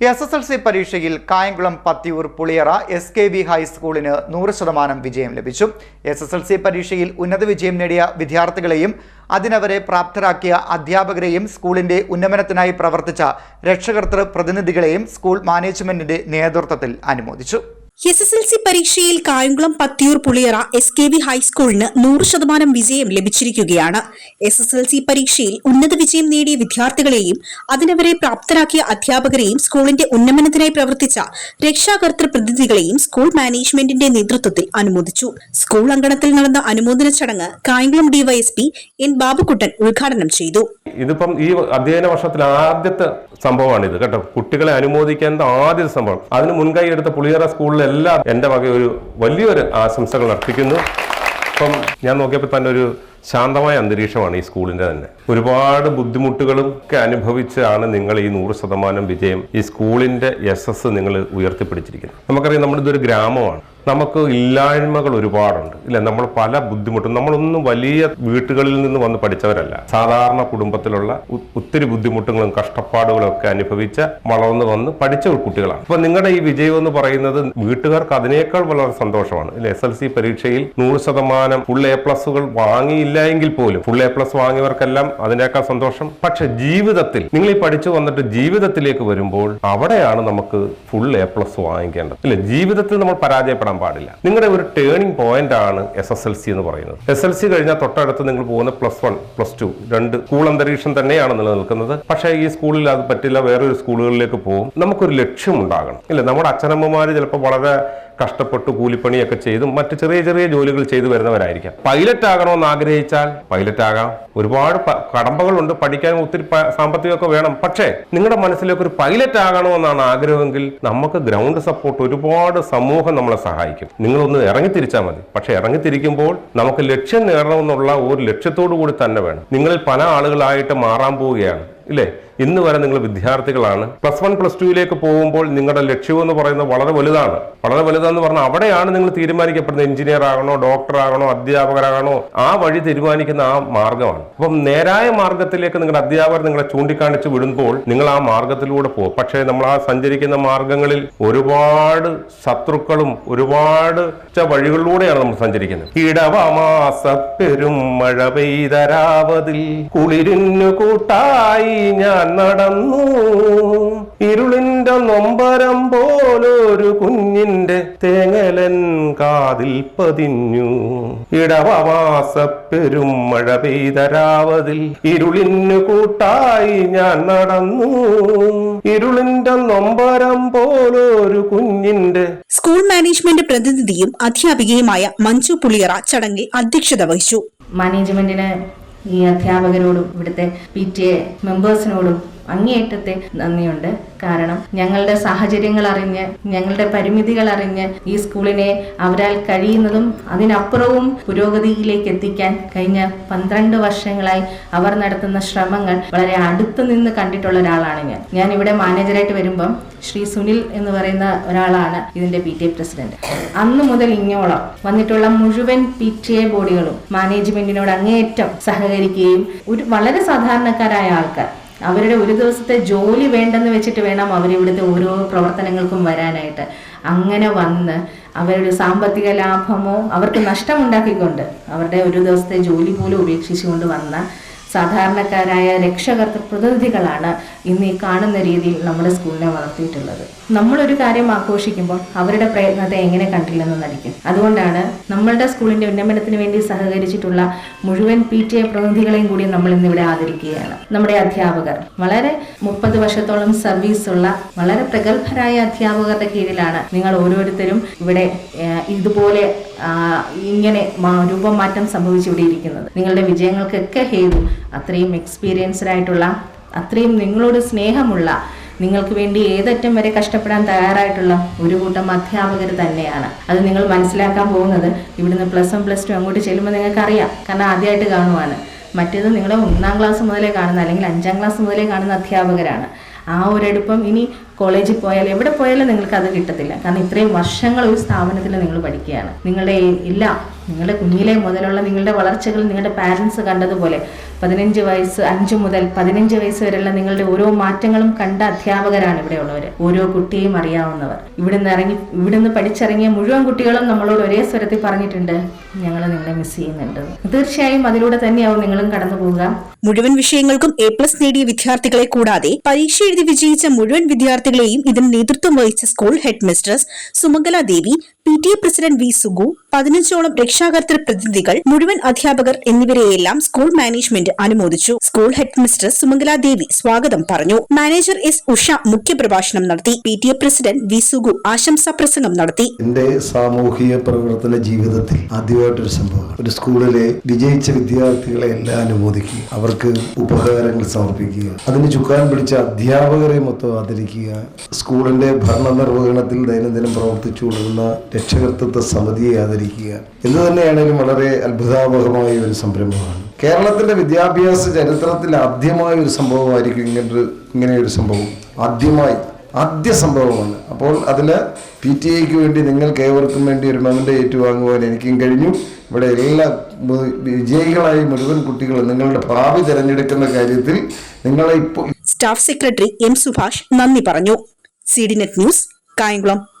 S S L C പരീക്ഷയിൽ Kayamkulam Pathiyoor Puliyara S K V ഹൈസ്കൂളിന് നൂറ് ശതമാനം വിജയം ലഭിച്ചു. എസ് എസ് എൽ സി പരീക്ഷയിൽ ഉന്നത വിജയം നേടിയ വിദ്യാർത്ഥികളെയും അതിനവരെ പ്രാപ്തരാക്കിയ അധ്യാപകരെയും സ്കൂളിന്റെ ഉന്നമനത്തിനായി പ്രവർത്തിച്ച രക്ഷകർത്തൃ പ്രതിനിധികളെയും സ്കൂൾ മാനേജ്മെന്റിന്റെ നേതൃത്വത്തിൽ അനുമോദിച്ചു. എസ് എസ് എൽ സി പരീക്ഷയിൽ Kayamkulam Pathiyoor Puliyara S K V ഹൈസ്കൂളിന് നൂറ് ശതമാനം വിജയം ലഭിച്ചിരിക്കുകയാണ്. എസ് എസ് എൽ സി പരീക്ഷയിൽ ഉന്നത വിജയം നേടിയ വിദ്യാർത്ഥികളെയും അതിനവരെ പ്രാപ്തരാക്കിയ അധ്യാപകരെയും സ്കൂളിന്റെ ഉന്നമനത്തിനായി പ്രവർത്തിച്ച രക്ഷാകർത്തൃ പ്രതിനിധികളെയും സ്കൂൾ മാനേജ്മെന്റിന്റെ നേതൃത്വത്തിൽ അനുമോദിച്ചു. സ്കൂൾ അങ്കണത്തിൽ നടന്ന അനുമോദന ചടങ്ങ് കായംകുളം ഡിവൈഎസ്പി എൻ ബാബുക്കുട്ടൻ ഉദ്ഘാടനം ചെയ്തു. ഇതിപ്പം ഈ അധ്യയന വർഷത്തിൽ ആദ്യത്തെ സംഭവമാണിത് കേട്ടോ. കുട്ടികളെ അനുമോദിക്കേണ്ട ആദ്യത്തെ സംഭവം. അതിന് മുൻകൈ എടുത്ത പുളിയറ സ്കൂളിലെല്ലാം എന്റെ വക ഒരു വലിയൊരു ആശംസകൾ അർപ്പിക്കുന്നു. അപ്പം ഞാൻ നോക്കിയപ്പോൾ തന്നെ ഒരു ശാന്തമായ അന്തരീക്ഷമാണ് ഈ സ്കൂളിന്റെ തന്നെ. ഒരുപാട് ബുദ്ധിമുട്ടുകളും ഒക്കെ അനുഭവിച്ചാണ് നിങ്ങൾ ഈ നൂറ് ശതമാനം വിജയം ഈ സ്കൂളിന്റെ എസ് എസ് നിങ്ങൾ ഉയർത്തിപ്പിടിച്ചിരിക്കുന്നത്. നമുക്കറിയാം നമ്മുടെ ഇതൊരു ഗ്രാമമാണ്. നമുക്ക് ഇല്ലായ്മകൾ ഒരുപാടുണ്ട്. ഇല്ല നമ്മൾ പല ബുദ്ധിമുട്ടും നമ്മളൊന്നും വലിയ വീട്ടുകളിൽ നിന്ന് വന്ന് പഠിച്ചവരല്ല. സാധാരണ കുടുംബത്തിലുള്ള ഒത്തിരി ബുദ്ധിമുട്ടുകളും കഷ്ടപ്പാടുകളും ഒക്കെ അനുഭവിച്ച വളർന്നു വന്ന് പഠിച്ച കുട്ടികളാണ്. അപ്പൊ നിങ്ങളുടെ ഈ വിജയം എന്ന് പറയുന്നത് വീട്ടുകാർക്ക് അതിനേക്കാൾ വളരെ സന്തോഷമാണ്. ഇല്ല എസ് എൽ സി പരീക്ഷയിൽ നൂറ് ശതമാനം ഫുൾ എ പ്ലസുകൾ വാങ്ങിയില്ല എങ്കിൽ പോലും. ഫുൾ എ പ്ലസ് വാങ്ങിയവർക്കെല്ലാം അതിനേക്കാൾ സന്തോഷം. പക്ഷെ ജീവിതത്തിൽ നിങ്ങൾ ഈ പഠിച്ചു വന്നിട്ട് ജീവിതത്തിലേക്ക് വരുമ്പോൾ അവിടെയാണ് നമുക്ക് ഫുൾ എ പ്ലസ് വാങ്ങിക്കേണ്ടത്. ഇല്ല ജീവിതത്തിൽ നമ്മൾ പരാജയപ്പെടാൻ പാടില്ല. നിങ്ങളുടെ ഒരു ടേണിംഗ് പോയിന്റ് ആണ് എസ് എസ് എൽ സി എന്ന് പറയുന്നത്. എസ് എൽ സി കഴിഞ്ഞാൽ തൊട്ടടുത്ത് നിങ്ങൾ പോകുന്ന പ്ലസ് വൺ പ്ലസ് ടു രണ്ട് സ്കൂൾ അന്തരീക്ഷം തന്നെയാണ് നിലനിൽക്കുന്നത്. പക്ഷേ ഈ സ്കൂളിൽ അത് പറ്റില്ല വേറൊരു സ്കൂളുകളിലേക്ക് പോകും. നമുക്കൊരു ലക്ഷ്യം ഉണ്ടാകണം ഇല്ല നമ്മുടെ അച്ഛനമ്മമാർ ചിലപ്പോൾ വളരെ കഷ്ടപ്പെട്ട് കൂലിപ്പണിയൊക്കെ ചെയ്തും മറ്റ് ചെറിയ ചെറിയ ജോലികൾ ചെയ്തു വരുന്നവരായിരിക്കാം. പൈലറ്റ് ആകണമെന്ന് ആഗ്രഹിച്ചാൽ പൈലറ്റ് ആകാം. ഒരുപാട് കടമ്പകളുണ്ട്. പഠിക്കാൻ ഒത്തിരി സാമ്പത്തികമൊക്കെ വേണം. പക്ഷേ നിങ്ങളുടെ മനസ്സിലേക്ക് ഒരു പൈലറ്റ് ആകണമെന്നാണ് ആഗ്രഹമെങ്കിൽ നമുക്ക് ഗ്രൗണ്ട് സപ്പോർട്ട് ഒരുപാട് സമൂഹം നമ്മളെ സഹായിക്കും. നിങ്ങളൊന്ന് ഇറങ്ങിത്തിരിച്ചാൽ മതി. പക്ഷെ ഇറങ്ങിത്തിരിക്കുമ്പോൾ നമുക്ക് ലക്ഷ്യം നേടണമെന്നുള്ള ഒരു ലക്ഷ്യത്തോടു കൂടി തന്നെ വേണം. നിങ്ങളിൽ പല ആളുകളായിട്ട് മാറാൻ പോവുകയാണ്. ഇല്ലേ? ഇന്ന് വരെ നിങ്ങൾ വിദ്യാർത്ഥികളാണ്. പ്ലസ് വൺ പ്ലസ് ടുവിലേക്ക് പോകുമ്പോൾ നിങ്ങളുടെ ലക്ഷ്യം എന്ന് പറയുന്നത് വളരെ വലുതാണ്. വളരെ വലുതാന്ന് പറഞ്ഞാൽ അവിടെയാണ് നിങ്ങൾ തീരുമാനിക്കപ്പെടുന്നത് എഞ്ചിനീയർ ആകണോ ഡോക്ടർ ആകണോ അധ്യാപകരാകണോ ആ വഴി തീരുമാനിക്കുന്ന ആ മാർഗമാണ് അപ്പം നേരായ മാർഗത്തിലേക്ക് നിങ്ങളുടെ അധ്യാപകർ നിങ്ങളെ ചൂണ്ടിക്കാണിച്ച് വിടുമ്പോൾ നിങ്ങൾ ആ മാർഗത്തിലൂടെ പോകും. പക്ഷേ നമ്മൾ ആ സഞ്ചരിക്കുന്ന മാർഗങ്ങളിൽ ഒരുപാട് ശത്രുക്കളും ഒരുപാട് വഴികളിലൂടെയാണ് നമ്മൾ സഞ്ചരിക്കുന്നത്. ഇടവമാസ പെരും മഴ പെയ്തരാവതിൽ കുളിരിന്നു കൂട്ടായി ഞാൻ നടന്നു. ഇരുളിന്റെ നൊമ്പരം പോലൊരു കുഞ്ഞിന്റെ തേങ്ങലൻ കാതിൽ പതിഞ്ഞു. ഇടവമാസ പെരും മഴ പെയ്തരാവതിൽ ഇരുളിന്നു കൂട്ടായി ഞാൻ നടന്നു. ഇരുളിന്റെ നൊമ്പരം പോലൊരു കുഞ്ഞിന്റെ സ്കൂൾ മാനേജ്മെന്റ് പ്രതിനിധിയും അധ്യാപികയുമായ മഞ്ജു പുളിയറ ചടങ്ങിൽ അധ്യക്ഷത വഹിച്ചു. മാനേജ്മെന്റിന് ഈ അധ്യാപകരോടും ഇവിടുത്തെ പി ടി എ മെമ്പേഴ്സിനോടും അങ്ങേയറ്റത്തെ നന്ദിയുണ്ട്. കാരണം ഞങ്ങളുടെ സാഹചര്യങ്ങൾ അറിഞ്ഞ് ഞങ്ങളുടെ പരിമിതികൾ അറിഞ്ഞ് ഈ സ്കൂളിനെ അവരാൽ കഴിയുന്നതും അതിനപ്പുറവും പുരോഗതിയിലേക്ക് എത്തിക്കാൻ കഴിഞ്ഞ പന്ത്രണ്ട് വർഷങ്ങളായി അവർ നടത്തുന്ന ശ്രമങ്ങൾ വളരെ അടുത്തു നിന്ന് കണ്ടിട്ടുള്ള ഒരാളാണ് ഞാൻ. ഞാൻ ഇവിടെ മാനേജറായിട്ട് വരുമ്പം ശ്രീ സുനിൽ എന്ന് പറയുന്ന ഒരാളാണ് ഇതിന്റെ പി ടി എ പ്രസിഡന്റ്. അന്ന് മുതൽ ഇങ്ങോളം വന്നിട്ടുള്ള മുഴുവൻ പി ടി എ ബോഡികളും മാനേജ്മെന്റിനോട് അങ്ങേയറ്റം സഹകരിക്കുകയും ഒരു വളരെ സാധാരണക്കാരായ ആൾക്കാർ അവരുടെ ഒരു ദിവസത്തെ ജോലി വേണ്ടെന്ന് വെച്ചിട്ട് വേണം അവർ അവരിവിടുത്തെ ഓരോ പ്രവർത്തനങ്ങൾക്കും വരാനായിട്ട്. അങ്ങനെ വന്ന് അവരുടെ സാമ്പത്തിക ലാഭമോ അവർക്ക് നഷ്ടമുണ്ടാക്കിക്കൊണ്ട് അവരുടെ ഒരു ദിവസത്തെ ജോലി പോലും ഉപേക്ഷിച്ചുകൊണ്ട് വന്ന സാധാരണക്കാരായ രക്ഷകർത്ത പ്രതിനിധികളാണ് ഇന്ന് ഈ കാണുന്ന രീതിയിൽ നമ്മുടെ സ്കൂളിനെ വളർത്തിയിട്ടുള്ളത്. നമ്മളൊരു കാര്യം ആഘോഷിക്കുമ്പോൾ അവരുടെ പ്രയത്നത്തെ എങ്ങനെ കണ്ടില്ലെന്ന് നടിക്കും. അതുകൊണ്ടാണ് നമ്മളുടെ സ്കൂളിന്റെ ഉന്നമനത്തിന് വേണ്ടി സഹകരിച്ചിട്ടുള്ള മുഴുവൻ പി ടി എ പ്രതിനിധികളെയും കൂടി നമ്മൾ ഇന്നിവിടെ ആദരിക്കുകയാണ്. നമ്മുടെ അധ്യാപകർ. വളരെ മുപ്പത് വർഷത്തോളം സർവീസ് ഉള്ള വളരെ പ്രഗത്ഭരായ അധ്യാപകരുടെ കീഴിലാണ് നിങ്ങൾ ഓരോരുത്തരും ഇവിടെ ഇതുപോലെ ഇങ്ങനെ രൂപമാറ്റം സംഭവിച്ചു ഇവിടെ ഇരിക്കുന്നത്. നിങ്ങളുടെ വിജയങ്ങൾക്കൊക്കെ ഹേതു അത്രയും എക്സ്പീരിയൻസ്ഡ് ആയിട്ടുള്ള അത്രയും നിങ്ങളോട് സ്നേഹമുള്ള നിങ്ങൾക്ക് വേണ്ടി ഏതറ്റം വരെ കഷ്ടപ്പെടാൻ തയ്യാറായിട്ടുള്ള ഒരു കൂട്ടം അധ്യാപകർ തന്നെയാണ്. അത് നിങ്ങൾ മനസ്സിലാക്കാൻ പോകുന്നത് ഇവിടുന്ന് പ്ലസ് വൺ പ്ലസ് ടു അങ്ങോട്ട് ചെല്ലുമ്പോൾ നിങ്ങൾക്ക് അറിയാം കാരണം ആദ്യമായിട്ട് കാണുവാണ്. മറ്റേത് നിങ്ങൾ ഒന്നാം ക്ലാസ് മുതലേ കാണുന്ന അല്ലെങ്കിൽ അഞ്ചാം ക്ലാസ് മുതലേ കാണുന്ന അധ്യാപകരാണ്. ആ ഒരെടുപ്പം ഇനി കോളേജിൽ പോയാൽ എവിടെ പോയാലും നിങ്ങൾക്ക് അത് കിട്ടത്തില്ല. കാരണം ഇത്രയും വർഷങ്ങൾ ഒരു സ്ഥാപനത്തിൽ നിങ്ങൾ പഠിക്കുകയാണ്. നിങ്ങളുടെ എല്ലാം നിങ്ങളുടെ കുഞ്ഞിലെ മുതലുള്ള നിങ്ങളുടെ വളർച്ചകൾ നിങ്ങളുടെ പാരൻസ് കണ്ടതുപോലെ പതിനഞ്ച് വയസ്സ് അഞ്ച് മുതൽ പതിനഞ്ച് വയസ്സ് വരെയുള്ള നിങ്ങളുടെ ഓരോ മാറ്റങ്ങളും കണ്ട അധ്യാപകരാണ് ഇവിടെ ഉള്ളവർ ഓരോ കുട്ടിയെയും അറിയാവുന്നവർ. ഇവിടുന്ന് ഇറങ്ങി ഇവിടുന്ന് പഠിച്ചിറങ്ങിയ മുഴുവൻ കുട്ടികളും നമ്മളോട് ഒരേ സ്വരത്തിൽ പറഞ്ഞിട്ടുണ്ട് ഞങ്ങൾ നിങ്ങളെ മിസ് ചെയ്യുന്നുണ്ട്. തീർച്ചയായും അതിലൂടെ തന്നെയാവും നിങ്ങളും കടന്നു പോവുക. മുഴുവൻ വിഷയങ്ങൾക്കും എ പ്ലസ് നേടിയ വിദ്യാർത്ഥികളെ കൂടാതെ പരീക്ഷ എഴുതി വിജയിച്ച മുഴുവൻ വിദ്യാർത്ഥികളെയും ഇതിന് നേതൃത്വം വഹിച്ച school headmistress Sumangala Devi P T A president V Sugu പതിനഞ്ചോളം രക്ഷാകർതൃ പ്രതിനിധികൾ മുഴുവൻ അധ്യാപകർ എന്നിവരെയെല്ലാം സ്കൂൾ മാനേജ്മെന്റ് അനുമോദിച്ചു. School head mistress Sumangala Devi സ്വാഗതം പറഞ്ഞു. മാനേജർ എസ് ഉഷ മുഖ്യപ്രഭാഷണം നടത്തി. P T A president V Sugu ആശംസാ പ്രസംഗം നടത്തി. എന്റെ സാമൂഹിക പ്രവർത്തന ജീവിതത്തിൽ ആദ്യമായിട്ടൊരു സംഭവം. ഒരു സ്കൂളിലെ വിജയിച്ച വിദ്യാർത്ഥികളെ എല്ലാം അനുമോദിക്കുക അവർക്ക് ഉപഹാരങ്ങൾ സമർപ്പിക്കുക അതിന് ചുക്കാൻ പിടിച്ച അധ്യാപകരെ മൊത്തം ആദരിക്കുക സ്കൂളിന്റെ ഭരണ നിർവഹണത്തിൽ ദൈനംദിനം പ്രവർത്തിച്ചു കൊടുക്കുന്ന രക്ഷകർത്തൃത്വ സമിതിയെ ആദരിക്കുക എന്ന് തന്നെയാണെങ്കിലും വളരെ അത്ഭുതാവഹമായ ഒരു സംരംഭമാണ്. കേരളത്തിന്റെ വിദ്യാഭ്യാസ ചരിത്രത്തിൽ ആദ്യമായ ഒരു സംഭവമായിരിക്കും ഇങ്ങനൊരു ഒരു സംഭവം. ആദ്യമായി ആദ്യ സംഭവമാണ്. അപ്പോൾ അതിൽ പി ടി ഐക്ക് വേണ്ടി നിങ്ങൾക്ക് ഏവർക്കും വേണ്ടി ഒരു മെമന്റ് ഏറ്റുവാങ്ങുവാൻ എനിക്കും കഴിഞ്ഞു. ഇവിടെ എല്ലാ വിജയികളായ മുഴുവൻ കുട്ടികളും നിങ്ങളുടെ ഭാവി തിരഞ്ഞെടുക്കുന്ന കാര്യത്തിൽ നിങ്ങളെ ഇപ്പോൾ സ്റ്റാഫ് സെക്രട്ടറി എം സുഭാഷ് നന്ദി പറഞ്ഞു. C D net news Kayamkulam.